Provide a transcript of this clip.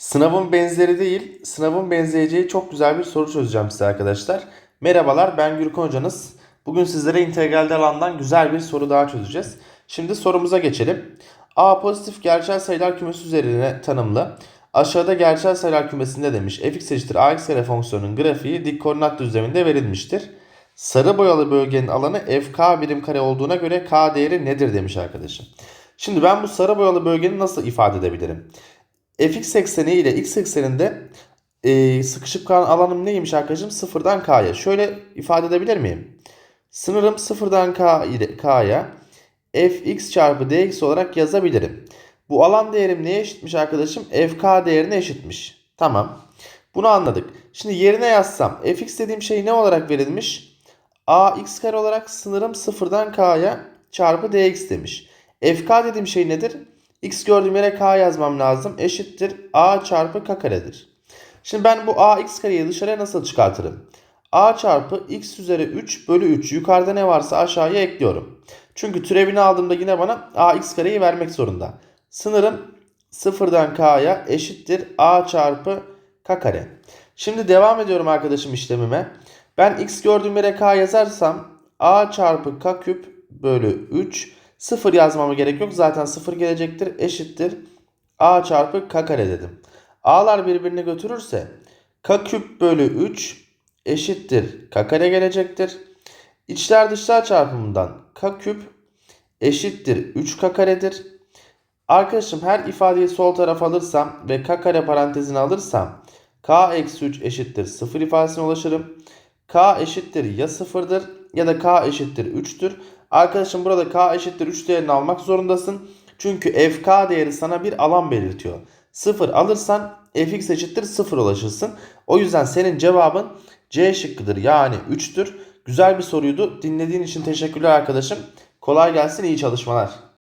Sınavın benzeri değil, sınavın benzeyeceği çok güzel bir soru çözeceğim size arkadaşlar. Merhabalar, ben Gürkan hocanız. Bugün sizlere integralde alandan güzel bir soru daha çözeceğiz. Şimdi sorumuza geçelim. A pozitif gerçel sayılar kümesi üzerine tanımlı. Aşağıda gerçel sayılar kümesinde demiş fx eşittir ax kare fonksiyonunun grafiği dik koordinat düzleminde verilmiştir. Sarı boyalı bölgenin alanı fk birim kare olduğuna göre k değeri nedir demiş arkadaşım. Şimdi ben bu sarı boyalı bölgeni nasıl ifade edebilirim? Fx ekseni ile x ekseninde e, sıkışıp kalan alanım neymiş arkadaşım? Sıfırdan k'ya. Şöyle ifade edebilir miyim? Sınırım sıfırdan k ile k'ya fx çarpı dx olarak yazabilirim. Bu alan değerim neye eşitmiş arkadaşım? fk değerine eşitmiş. Tamam. Bunu anladık. Şimdi yerine yazsam fx dediğim şey ne olarak verilmiş? ax kare olarak sınırım sıfırdan k'ya çarpı dx demiş. fk dediğim şey nedir? X gördüğüm yere k yazmam lazım. Eşittir a çarpı k karedir. Şimdi ben bu ax kareyi dışarıya nasıl çıkartırım? a çarpı x üzeri 3 bölü 3 yukarıda ne varsa aşağıya ekliyorum. Çünkü türevini aldığımda yine bana ax kareyi vermek zorunda. Sınırım sıfırdan k'ya eşittir a çarpı k kare. Şimdi devam ediyorum arkadaşım işlemime. Ben x gördüğüm yere k yazarsam a çarpı k küp bölü 3 0 yazmama gerek yok. Zaten 0 gelecektir. Eşittir a çarpı k kare dedim. A'lar birbirini götürürse k küp bölü 3 eşittir k kare gelecektir. İçler dışlar çarpımından k küp eşittir 3k karedir. Arkadaşım her ifadeyi sol tarafa alırsam ve k kare parantezine alırsam k eksi 3 eşittir 0 ifadesine ulaşırım. k eşittir ya 0'dır ya da k eşittir 3'tür. Arkadaşım burada k eşittir 3 değerini almak zorundasın. Çünkü fk değeri sana bir alan belirtiyor. 0 alırsan fx eşittir 0 ulaşırsın. O yüzden senin cevabın C şıkkıdır yani 3'tür. Güzel bir soruydu. Dinlediğin için teşekkürler arkadaşım. Kolay gelsin iyi çalışmalar.